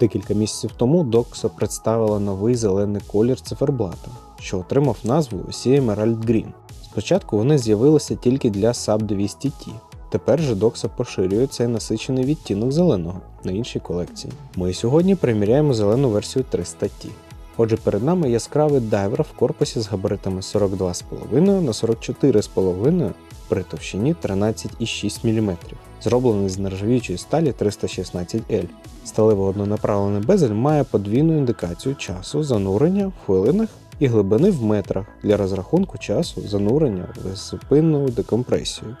Декілька місяців тому Doxa представила новий зелений колір циферблата, що отримав назву Sea Emerald Green. Спочатку вони з'явилися тільки для SAP 200T. Тепер же Doxa поширює цей насичений відтінок зеленого на іншій колекції. Ми сьогодні приміряємо зелену версію 300T. Отже, перед нами яскравий дайвер в корпусі з габаритами 42,5 на 44,5 при товщині 13,6 мм, зроблений з нержавіючої сталі 316L. Сталево однонаправлений безель має подвійну індикацію часу занурення в хвилинах і глибини в метрах для розрахунку часу занурення в беззупинну декомпресію.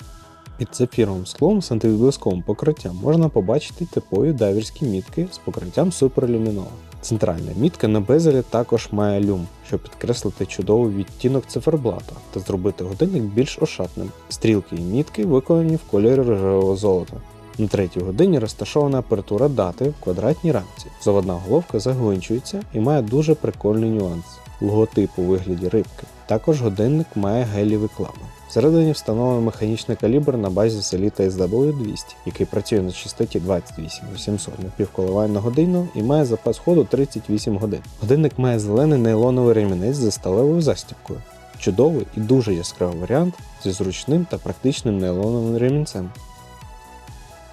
Під сапфіровим склом з антивіблисковим покриттям можна побачити типові дайверські мітки з покриттям суперлюмінова. Центральна мітка на безелі також має люм, щоб підкреслити чудовий відтінок циферблата та зробити годинник більш ошатним. Стрілки і мітки виконані в кольорі рожевого золота. На третій годині розташована апертура дати в квадратній рамці. Заводна головка загвинчується і має дуже прикольний нюанс логотип у вигляді рибки. Також годинник має гелівий клапан. Всередині встановлено механічний калібр на базі селіта SW200, який працює на частоті 28800 напівколивань на годину і має запас ходу 38 годин. Годинник має зелений нейлоновий ремінець зі сталевою застібкою. Чудовий і дуже яскравий варіант зі зручним та практичним нейлоновим ремінцем.